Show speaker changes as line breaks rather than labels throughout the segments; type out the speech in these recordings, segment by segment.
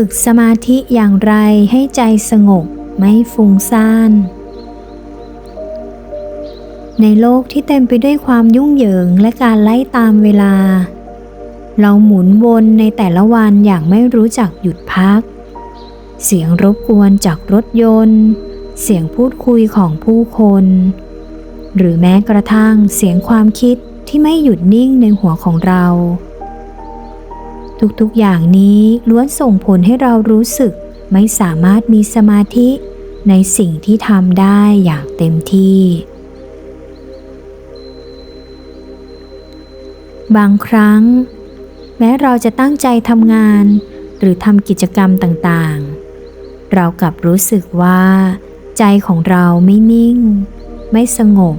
ฝึกสมาธิอย่างไรให้ใจสงบไม่ฟุ้งซ่าน ในโลกที่เต็มไปด้วยความยุ่งเหยิงและการไล่ตามเวลา เราหมุนวนในแต่ละวันอย่างไม่รู้จักหยุดพัก เสียงรบกวนจากรถยนต์ เสียงพูดคุยของผู้คน หรือแม้กระทั่งเสียงความคิดที่ไม่หยุดนิ่งในหัวของเรา ทุกๆอย่างนี้ล้วนส่งผลให้เรารู้สึกไม่สามารถมีสมาธิในสิ่งที่ทำได้อย่างเต็มที่ บางครั้ง แม้เราจะตั้งใจทำงาน หรือทำกิจกรรมต่างๆ เรากลับรู้สึกว่า ใจของเราไม่นิ่ง ไม่สงบ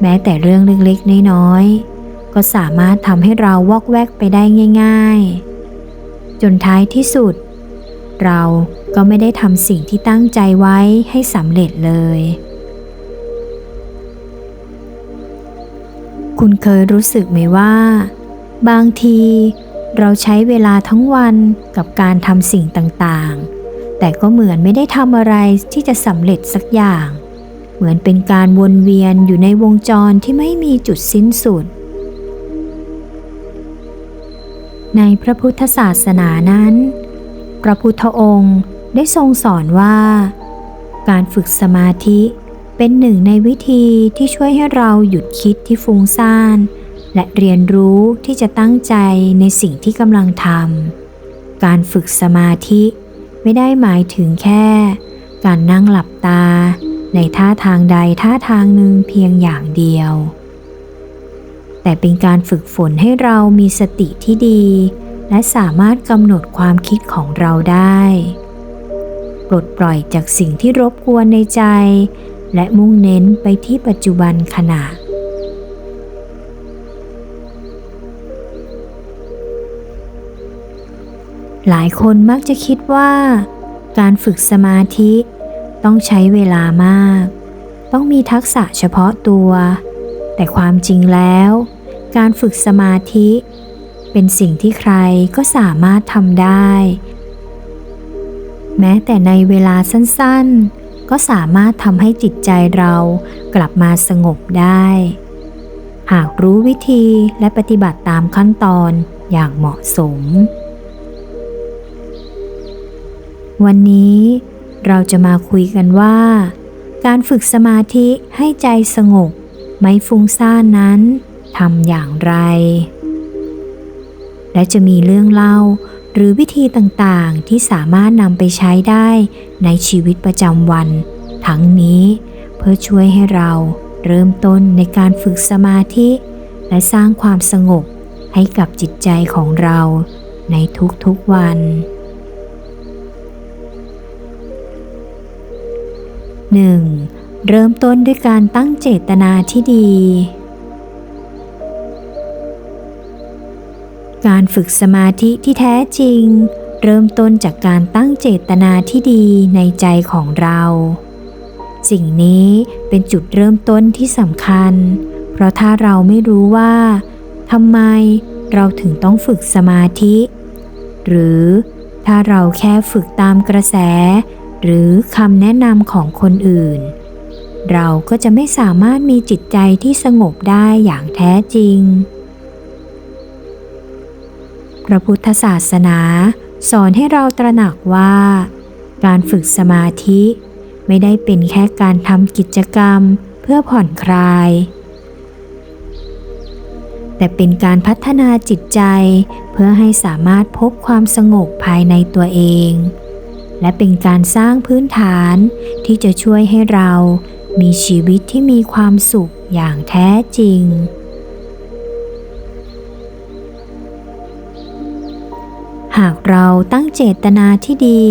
แม้แต่เรื่องเล็กๆน้อยๆ ก็สามารถทำให้เราวอกแวกไปได้ง่าย ๆ จนท้ายที่สุด เราก็ไม่ได้ทำสิ่งที่ตั้งใจไว้ให้สำเร็จเลย คุณเคยรู้สึกไหมว่า บางทีเราใช้เวลาทั้งวันกับการทำสิ่งต่างๆ แต่ก็เหมือนไม่ได้ทำอะไรที่จะสำเร็จสักอย่าง เหมือนเป็นการวนเวียนอยู่ในวงจรที่ไม่มีจุดสิ้นสุด ในพระพุทธศาสนานั้น พระพุทธองค์ได้ทรงสอนว่า การฝึกสมาธิเป็นหนึ่งในวิธีที่ช่วยให้เราหยุดคิดที่ฟุ้งซ่าน และเรียนรู้ที่จะตั้งใจในสิ่งที่กำลังทำการฝึกสมาธิไม่ได้หมายถึงแค่ การนั่งหลับตาในท่าทางใดท่าทางหนึ่งเพียงอย่างเดียว แต่เป็นการฝึกฝนให้เรามีสติที่ดี และสามารถกำหนดความคิดของเราได้ ปลดปล่อยจากสิ่งที่รบกวนในใจ และมุ่งเน้นไปที่ปัจจุบันขณะหลายคนมักจะคิดว่า การฝึกสมาธิต้องใช้เวลามาก ต้องมีทักษะเฉพาะตัว แต่ความจริงแล้ว การฝึกสมาธิ เป็นสิ่งที่ใครก็สามารถทำได้ แม้แต่ในเวลาสั้นๆ ก็สามารถทำให้จิตใจเรากลับมาสงบได้ หากรู้วิธีและปฏิบัติตามขั้นตอนอย่างเหมาะสม วันนี้เราจะมาคุยกันว่า การฝึกสมาธิให้ใจสงบไม่ฟุ้งซ่านนั้น ทำอย่างไร และจะมีเรื่องเล่าหรือวิธีต่างๆที่สามารถนำไปใช้ได้ในชีวิตประจำวัน ทั้งนี้เพื่อช่วยให้เราเริ่มต้นในการฝึกสมาธิ และสร้างความสงบให้กับจิตใจของเราในทุกๆวัน 1. เริ่มต้นด้วยการตั้งเจตนาที่ดี การฝึกสมาธิที่แท้จริง เริ่มต้นจากการตั้งเจตนาที่ดีในใจของเรา สิ่งนี้เป็นจุดเริ่มต้นที่สำคัญ เพราะถ้าเราไม่รู้ว่าทำไมเราถึงต้องฝึกสมาธิ หรือถ้าเราแค่ฝึกตามกระแส หรือคำแนะนำของคนอื่น เราก็จะไม่สามารถมีจิตใจที่สงบได้อย่างแท้จริง พระพุทธศาสนา สอนให้เราตระหนักว่า การฝึกสมาธิไม่ได้เป็นแค่การทำกิจกรรมเพื่อผ่อนคลาย แต่เป็นการพัฒนาจิตใจเพื่อให้สามารถพบความสงบภายในตัวเอง และเป็นการสร้างพื้นฐานที่จะช่วยให้เรามีชีวิตที่มีความสุขอย่างแท้จริง หากเราตั้งเจตนาที่ดี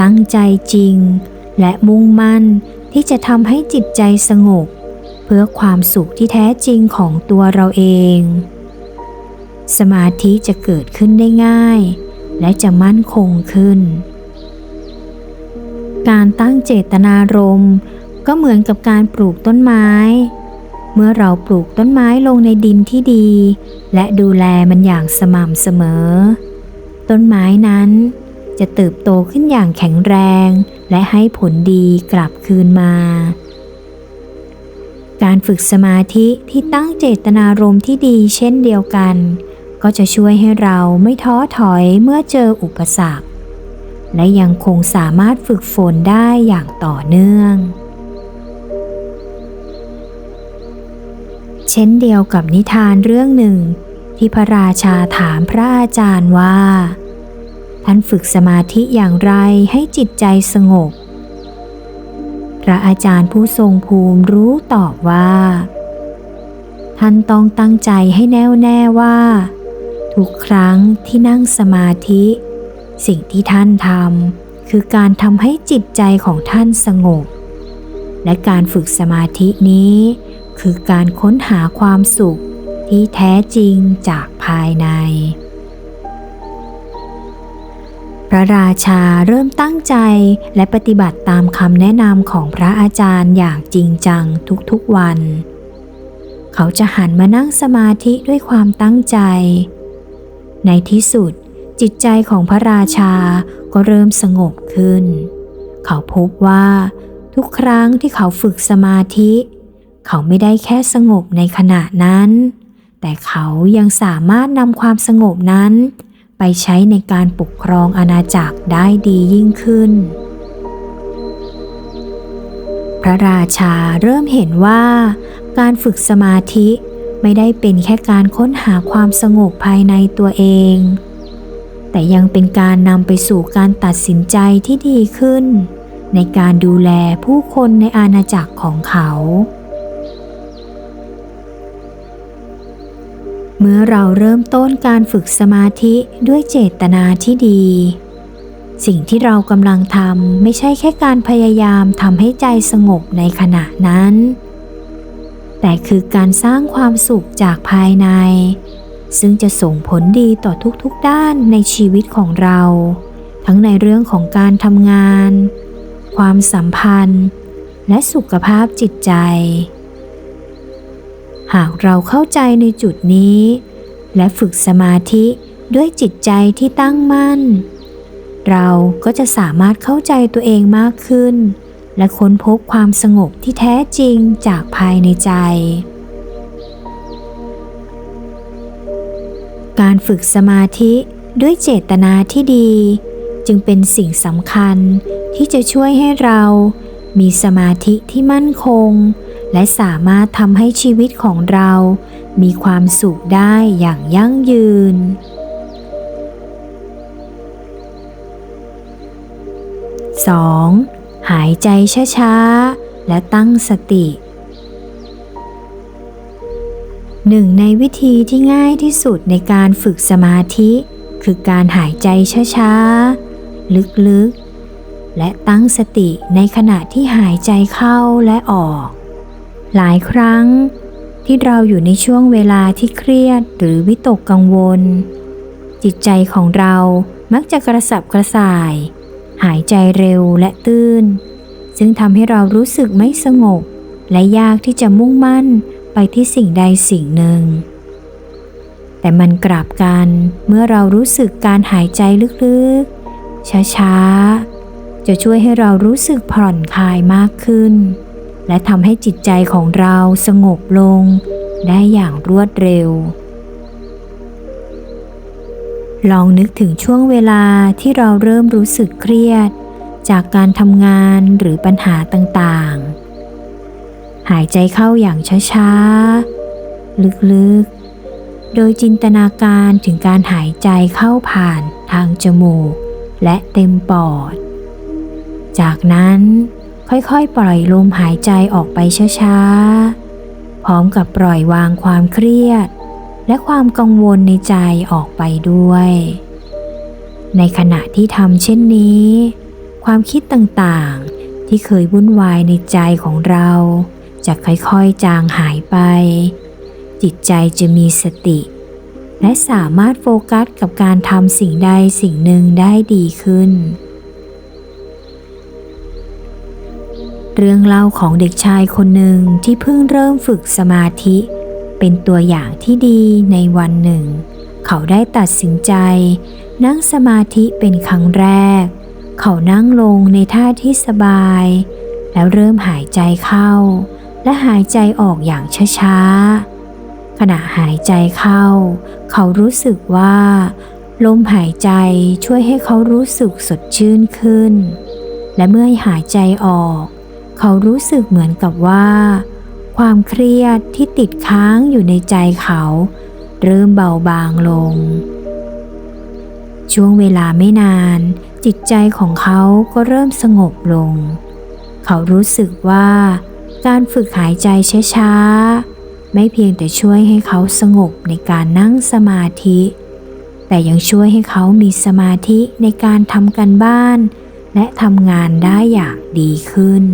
ตั้งใจจริง และมุ่งมั่นที่จะทำให้จิตใจสงบ เพื่อความสุขที่แท้จริงของตัวเราเอง สมาธิจะเกิดขึ้นได้ง่าย และจะมั่นคงขึ้น การตั้งเจตนารมณ์ก็เหมือนกับการปลูกต้นไม้ เมื่อเราปลูกต้นไม้ลงในดินที่ดี และดูแลมันอย่างสม่ำเสมอ ต้นไม้นั้นจะเติบโตขึ้นอย่างแข็งแรงและให้ผลดีกลับคืนมา การฝึกสมาธิที่ตั้งเจตนารมณ์ที่ดีเช่นเดียวกัน ก็จะช่วยให้เราไม่ท้อถอยเมื่อเจออุปสรรค และยังคงสามารถฝึกฝนได้อย่างต่อเนื่อง เช่นเดียวกับนิทานเรื่องหนึ่ง ที่พระราชาถามพระอาจารย์ว่า ท่านฝึกสมาธิอย่างไรให้จิตใจสงบ พระอาจารย์ผู้ทรงภูมิรู้ตอบว่า ท่านต้องตั้งใจให้แน่วแน่ว่า ทุกครั้งที่นั่งสมาธิ สิ่งที่ท่านทำคือการทำให้จิตใจของท่านสงบ และการฝึกสมาธินี้ คือการค้นหาความสุข ที่แท้จริงจากภายใน พระราชาเริ่มตั้งใจและปฏิบัติตามคำแนะนำของพระอาจารย์อย่างจริงจังทุกๆวัน เขาจะหันมานั่งสมาธิด้วยความตั้งใจ ในที่สุดจิตใจของพระราชาก็เริ่มสงบขึ้น เขาพบว่าทุกครั้งที่เขาฝึกสมาธิ เขาไม่ได้แค่สงบในขณะนั้น แต่เขายังสามารถนำความสงบนั้น ไปใช้ในการปกครองอาณาจักรได้ดียิ่งขึ้น พระราชาเริ่มเห็นว่า การฝึกสมาธิไม่ได้เป็นแค่การค้นหาความสงบภายในตัวเอง แต่ยังเป็นการนำไปสู่การตัดสินใจที่ดีขึ้น ในการดูแลผู้คนในอาณาจักรของเขา เมื่อเราเริ่มต้นการฝึกสมาธิด้วยเจตนาที่ดี สิ่งที่เรากำลังทำไม่ใช่แค่การพยายามทำให้ใจสงบในขณะนั้น แต่คือการสร้างความสุขจากภายใน ซึ่งจะส่งผลดีต่อทุกๆด้านในชีวิตของเรา ทั้งในเรื่องของการทำงาน ความสัมพันธ์ และสุขภาพจิตใจ หากเราเข้าใจในจุดนี้ และฝึกสมาธิด้วยจิตใจที่ตั้งมั่น เราก็จะสามารถเข้าใจตัวเองมากขึ้น และค้นพบความสงบที่แท้จริงจากภายในใจ การฝึกสมาธิด้วยเจตนาที่ดี จึงเป็นสิ่งสำคัญที่จะช่วยให้เรามีสมาธิที่มั่นคง และสามารถทำให้ชีวิตของเรา มีความสุขได้อย่างยั่งยืน 2. หายใจช้าๆ และตั้งสติ หนึ่งในวิธีที่ง่ายที่สุดในการฝึกสมาธิ คือการหายใจช้าๆ ลึกๆ และตั้งสติในขณะที่หายใจเข้าและออก หลายครั้ง ที่เราอยู่ในช่วงเวลาที่เครียดหรือวิตกกังวล จิตใจของเรามักจะกระสับกระส่าย หายใจเร็วและตื้น ซึ่งทำให้เรารู้สึกไม่สงบ และยากที่จะมุ่งมั่นไปที่สิ่งใดสิ่งหนึ่ง แต่มันกลับกันเมื่อเรารู้สึกการหายใจลึกๆ ช้าๆ จะช่วยให้เรารู้สึกผ่อนคลายมากขึ้น และทำให้จิตใจของเราสงบลง ได้อย่างรวดเร็ว ลองนึกถึงช่วงเวลาที่เราเริ่มรู้สึกเครียด จากการทำงานหรือปัญหาต่างๆ หายใจเข้าอย่างช้าๆ ลึกๆ โดยจินตนาการถึงการหายใจเข้าผ่านทางจมูกและเต็มปอด จากนั้น ค่อยๆ ปล่อยลมหายใจออกไปช้าๆ พร้อมกับปล่อยวางความเครียด และความกังวลในใจออกไปด้วย ในขณะที่ทำเช่นนี้ ความคิดต่างๆที่เคยวุ่นวายในใจของเรา จะค่อยๆ จางหายไป จิตใจจะมีสติ และสามารถโฟกัสกับการทำสิ่งใดสิ่งหนึ่งได้ดีขึ้น เรื่องเล่าของเด็กชายคนหนึ่งที่เพิ่งเริ่มฝึกสมาธิ เป็นตัวอย่างที่ดีในวันหนึ่ง เขาได้ตัดสินใจ นั่งสมาธิเป็นครั้งแรก เขานั่งลงในท่าที่สบาย แล้วเริ่มหายใจเข้า และหายใจออกอย่างช้าๆขณะหายใจเข้า เขารู้สึกว่า ลมหายใจช่วยให้เขารู้สึกสดชื่นขึ้น และเมื่อหายใจออก เขารู้สึกเหมือนกับว่า ความเครียดที่ติดค้างอยู่ในใจเขา เริ่มเบาบางลง ช่วงเวลาไม่นาน จิตใจของเขาก็เริ่มสงบลง เขารู้สึกว่า การฝึกหายใจช้าๆ ไม่เพียงแต่ช่วยให้เขาสงบในการนั่งสมาธิ แต่ยังช่วยให้เขามีสมาธิในการทำการบ้านและทำงานได้อย่างดีขึ้น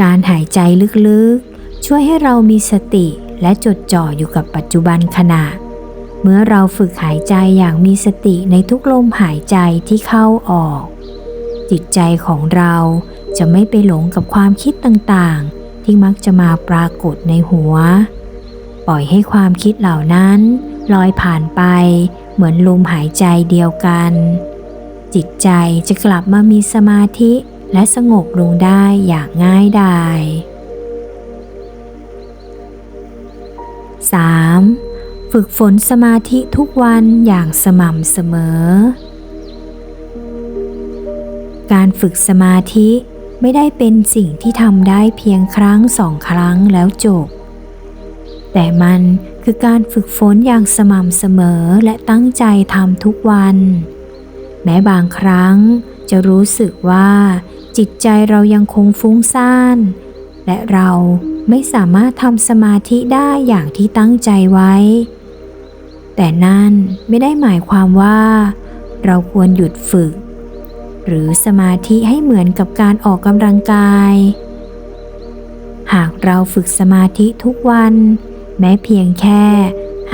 การหายใจลึกๆ ช่วยให้เรามีสติและจดจ่ออยู่กับปัจจุบันขณะ เมื่อเราฝึกหายใจอย่างมีสติในทุกลมหายใจที่เข้าออก จิตใจของเราจะไม่ไปหลงกับความคิดต่างๆ ที่มักจะมาปรากฏในหัว ปล่อยให้ความคิดเหล่านั้นลอยผ่านไปเหมือนลมหายใจเดียวกัน จิตใจจะกลับมามีสมาธิ และสงบลงได้อย่างง่ายดาย 3. ฝึกฝนสมาธิทุกวันอย่างสม่ำเสมอ การฝึกสมาธิไม่ได้เป็นสิ่งที่ทำได้เพียงครั้งสองครั้งแล้วจบ แต่มันคือการฝึกฝนอย่างสม่ำเสมอและตั้งใจทำทุกวัน แม้บางครั้งจะรู้สึกว่า จิตใจเรายังคงฟุ้งซ่าน และเราไม่สามารถทำสมาธิได้อย่างที่ตั้งใจไว้ แต่นั่นไม่ได้หมายความว่า เราควรหยุดฝึก หรือสมาธิให้เหมือนกับการออกกำลังกาย หากเราฝึกสมาธิทุกวัน แม้เพียงแค่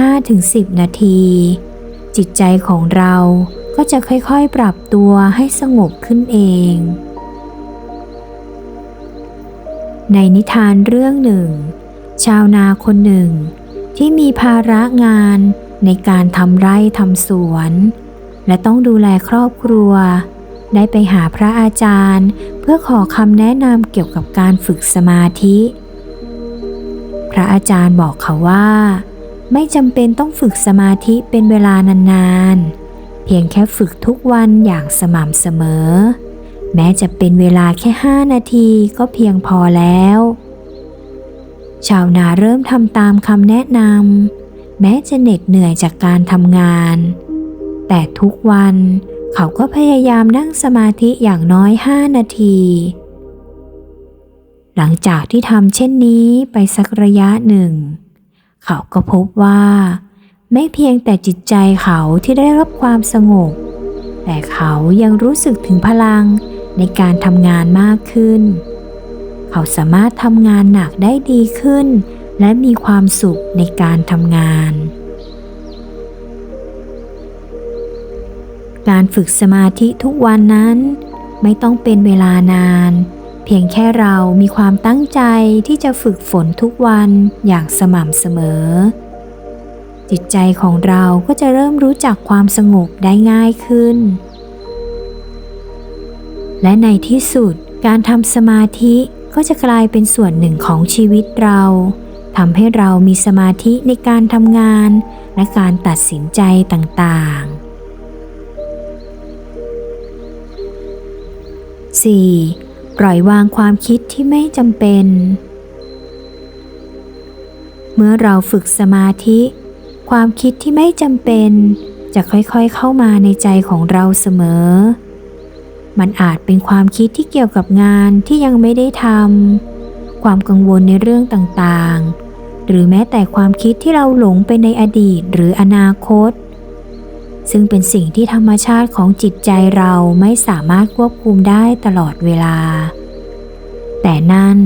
5-10 นาที จิตใจของเราก็จะค่อยๆ ปรับตัวให้สงบขึ้นเอง ในนิทานเรื่องหนึ่ง ชาวนาคนหนึ่ง ที่มีภาระงานในการทำไร่ทำสวน และต้องดูแลครอบครัว ได้ไปหาพระอาจารย์ เพื่อขอคำแนะนำเกี่ยวกับการฝึกสมาธิ พระอาจารย์บอกเขาว่า ไม่จำเป็นต้องฝึกสมาธิเป็นเวลานานๆ เพียงแค่ฝึกทุกวันอย่างสม่ำเสมอ แม้จะเป็นเวลาแค่ห้านาทีก็เพียงพอแล้ว ชาวนาเริ่มทำตามคำแนะนำแม้จะเหน็ดเหนื่อยจากการทำงาน แต่ทุกวันเขาก็พยายามนั่งสมาธิอย่างน้อยห้านาที หลังจากที่ทำเช่นนี้ไปสักระยะหนึ่ง เขาก็พบว่า ไม่เพียงแต่จิตใจเขาที่ได้รับความสงบ แต่เขายังรู้สึกถึงพลัง ในการทำงานมากขึ้น เขาสามารถทำงานหนักได้ดีขึ้น และมีความสุขในการทำงาน การฝึกสมาธิทุกวันนั้น ไม่ต้องเป็นเวลานาน เพียงแค่เรามีความตั้งใจที่จะฝึกฝนทุกวันอย่างสม่ำเสมอ จิตใจของเราก็จะเริ่มรู้จักความสงบได้ง่ายขึ้น และในที่สุดการทำสมาธิก็จะกลายเป็นส่วนหนึ่งของชีวิตเราทำให้เรามีสมาธิในการทำงาน และการตัดสินใจต่างๆ 4. ปล่อยวางความคิดที่ไม่จำเป็น เมื่อเราฝึกสมาธิ ความคิดที่ไม่จำเป็น จะค่อยๆเข้ามาในใจของเราเสมอ มันอาจเป็นความคิดที่เกี่ยวกับงานที่ยังไม่ได้ทำความกังวลในเรื่องต่างๆ หรือแม้แต่ความคิดที่เราหลงไปในอดีตหรืออนาคต ซึ่งเป็นสิ่งที่ธรรมชาติของจิตใจเราไม่สามารถควบคุมได้ตลอดเวลา แต่นั่น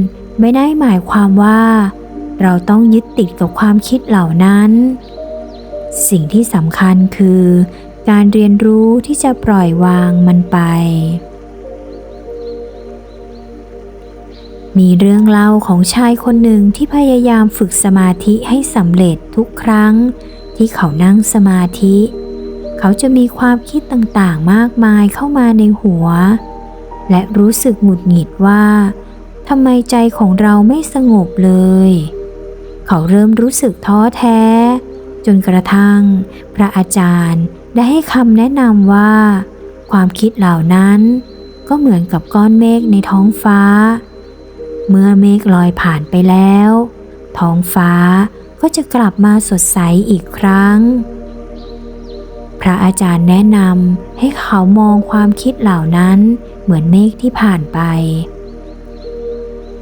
ไม่ได้หมายความว่า เราต้องยึดติดกับความคิดเหล่านั้น สิ่งที่สำคัญคือ การเรียนรู้ที่จะปล่อยวางมันไป มีเรื่องเล่าของชายคนหนึ่งที่พยายามฝึกสมาธิให้สำเร็จทุกครั้ง ที่เขานั่งสมาธิ เขาจะมีความคิดต่างๆมากมายเข้ามาในหัว และรู้สึกหงุดหงิดว่าทำไมใจของเราไม่สงบเลย เขาเริ่มรู้สึกท้อแท้ จนกระทั่ง พระอาจารย์ ได้ให้คำแนะนำว่า ความคิดเหล่านั้นก็เหมือนกับก้อนเมฆในท้องฟ้า เมื่อเมฆลอยผ่านไปแล้ว ท้องฟ้าก็จะกลับมาสดใสอีกครั้ง พระอาจารย์แนะนำให้เขามองความคิดเหล่านั้นเหมือนเมฆที่ผ่านไป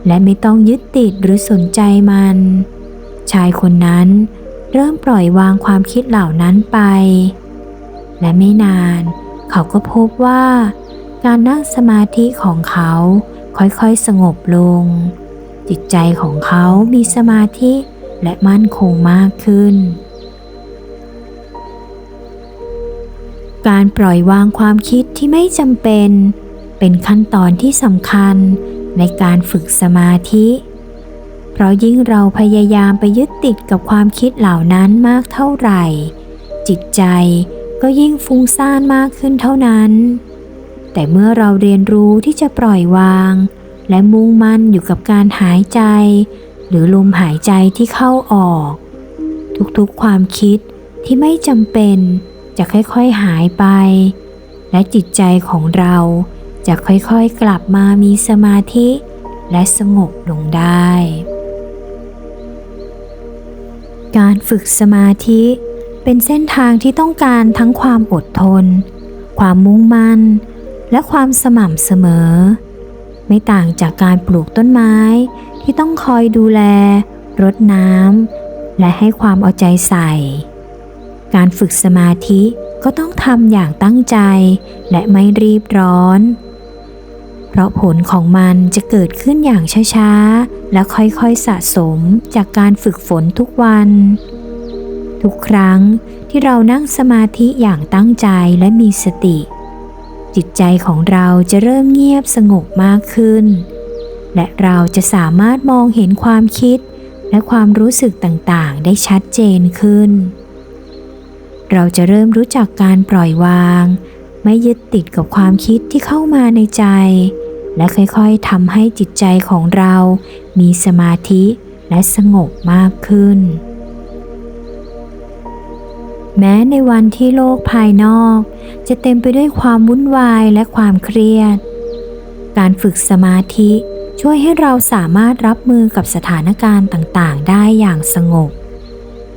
และไม่ต้องยึดติดหรือสนใจมัน ชายคนนั้นเริ่มปล่อยวางความคิดเหล่านั้นไป และไม่นาน เขาก็พบว่า การนั่งสมาธิของเขาค่อยๆสงบลง จิตใจของเขามีสมาธิและมั่นคงมากขึ้น การปล่อยวางความคิดที่ไม่จำเป็น เป็นขั้นตอนที่สำคัญในการฝึกสมาธิ เพราะยิ่งเราพยายามไปยึดติดกับความคิดเหล่านั้นมากเท่าไหร่ จิตใจ ก็ยิ่งฟุ้งซ่านมากขึ้นเท่านั้น แต่เมื่อเราเรียนรู้ที่จะปล่อยวาง และมุ่งมั่นอยู่กับการหายใจ หรือลมหายใจที่เข้าออก ทุกๆความคิดที่ไม่จำเป็นจะค่อยๆหายไป และจิตใจของเราจะค่อยๆกลับมามีสมาธิและสงบลงได้ การฝึกสมาธิ เป็นเส้นทางที่ต้องการทั้งความอดทน ความมุ่งมั่น และความสม่ำเสมอ ไม่ต่างจากการปลูกต้นไม้ที่ต้องคอยดูแล รดน้ำและให้ความเอาใจใส่ การฝึกสมาธิก็ต้องทำอย่างตั้งใจและไม่รีบร้อน เพราะผลของมันจะเกิดขึ้นอย่างช้าๆ และค่อยๆสะสมจากการฝึกฝนทุกวัน ทุกครั้งที่เรานั่งสมาธิอย่างตั้งใจและมีสติ จิตใจของเราจะเริ่มเงียบสงบมากขึ้น และเราจะสามารถมองเห็นความคิดและความรู้สึกต่างๆ ได้ชัดเจนขึ้น เราจะเริ่มรู้จักการปล่อยวาง ไม่ยึดติดกับความคิดที่เข้ามาในใจ และค่อยๆทำให้จิตใจของเรามีสมาธิและสงบมากขึ้น แม้ในวันที่โลกภายนอก จะเต็มไปด้วยความวุ่นวายและความเครียด การฝึกสมาธิช่วยให้เราสามารถรับมือกับสถานการณ์ต่างๆ ได้อย่างสงบ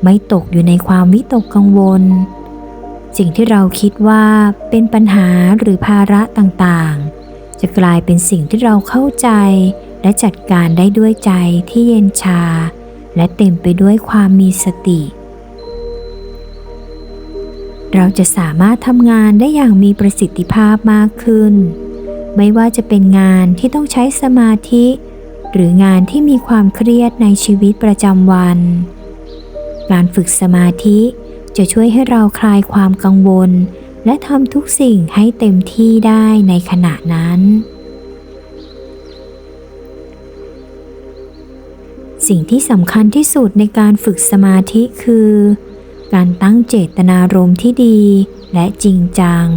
ไม่ตกอยู่ในความวิตกกังวล สิ่งที่เราคิดว่าเป็นปัญหาหรือภาระต่างๆ จะกลายเป็นสิ่งที่เราเข้าใจและจัดการได้ด้วยใจที่เย็นชา และเต็มไปด้วยความมีสติ เราจะสามารถทำงานได้อย่างมีประสิทธิภาพมากขึ้น ไม่ว่าจะเป็นงานที่ต้องใช้สมาธิ หรืองานที่มีความเครียดในชีวิตประจำวัน การฝึกสมาธิจะช่วยให้เราคลายความกังวล และทำทุกสิ่งให้เต็มที่ได้ในขณะนั้น สิ่งที่สำคัญที่สุดในการฝึกสมาธิคือ การตั้งเจตนารมณ์ที่ดีและจริงจัง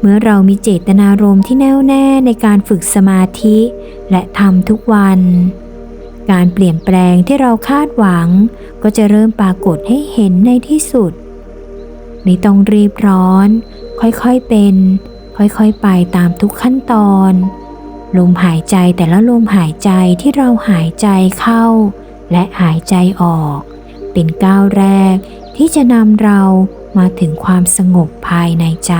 เมื่อเรามีเจตนารมณ์ที่แน่วแน่ในการฝึกสมาธิและทำทุกวัน การเปลี่ยนแปลงที่เราคาดหวังก็จะเริ่มปรากฏให้เห็นในที่สุด ไม่ต้องรีบร้อน ค่อยๆเป็น ค่อยๆไปตามทุกขั้นตอนลมหายใจแต่ละลมหายใจที่เราหายใจเข้า และหายใจออก เป็นก้าวแรกที่จะนำเรามาถึงความสงบภายในใจ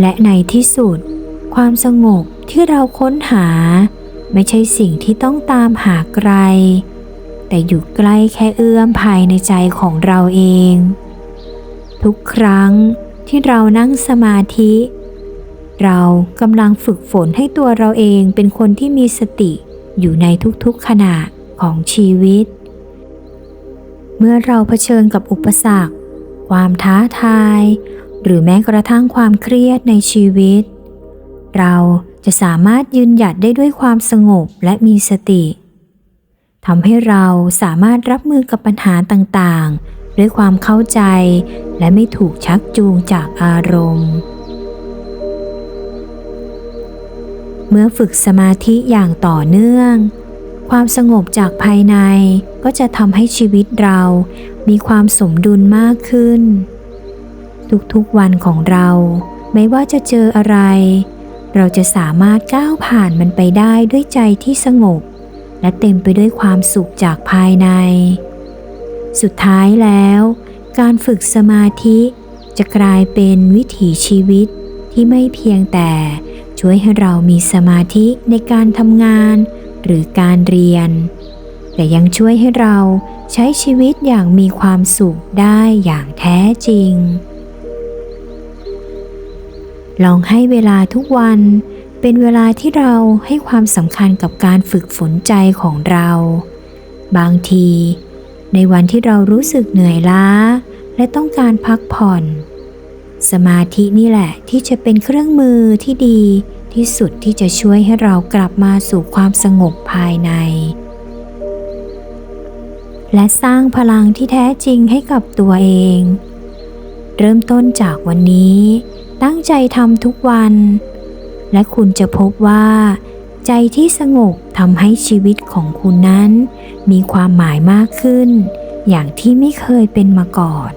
และในที่สุด ความสงบที่เราค้นหา ไม่ใช่สิ่งที่ต้องตามหาไกล แต่อยู่ใกล้แค่เอื้อมภายในใจของเราเอง ทุกครั้งที่เรานั่งสมาธิ เรากำลังฝึกฝนให้ตัวเราเองเป็นคนที่มีสติอยู่ในทุกๆขณะ ของชีวิต เมื่อเราเผชิญกับอุปสรรค ความท้าทาย หรือแม้กระทั่งความเครียดในชีวิต เราจะสามารถยืนหยัดได้ด้วยความสงบและมีสติทำให้เราสามารถรับมือกับปัญหาต่างๆ ด้วยความเข้าใจและไม่ถูกชักจูงจากอารมณ์ เมื่อฝึกสมาธิอย่างต่อเนื่อง ความสงบจากภายในก็จะทำให้ชีวิตเรา มีความสมดุลมากขึ้น ทุกๆวันของเรา ไม่ว่าจะเจออะไร เราจะสามารถก้าวผ่านมันไปได้ด้วยใจที่สงบ และเต็มไปด้วยความสุขจากภายใน สุดท้ายแล้ว การฝึกสมาธิจะกลายเป็นวิถีชีวิตที่ไม่เพียงแต่ช่วยให้เรามีสมาธิในการทำงาน หรือการเรียน แต่ยังช่วยให้เราใช้ชีวิตอย่างมีความสุขได้อย่างแท้จริง ลองให้เวลาทุกวันเป็นเวลาที่เราให้ความสำคัญกับการฝึกฝนใจของเรา บางที ในวันที่เรารู้สึกเหนื่อยล้า และต้องการพักผ่อน สมาธินี่แหละที่จะเป็นเครื่องมือที่ดี ที่สุดที่จะช่วยให้เรากลับมาสู่ความสงบภายใน และสร้างพลังที่แท้จริงให้กับตัวเอง เริ่มต้นจากวันนี้ ตั้งใจทำทุกวัน และคุณจะพบว่า ใจที่สงบทำให้ชีวิตของคุณนั้น มีความหมายมากขึ้น อย่างที่ไม่เคยเป็นมาก่อน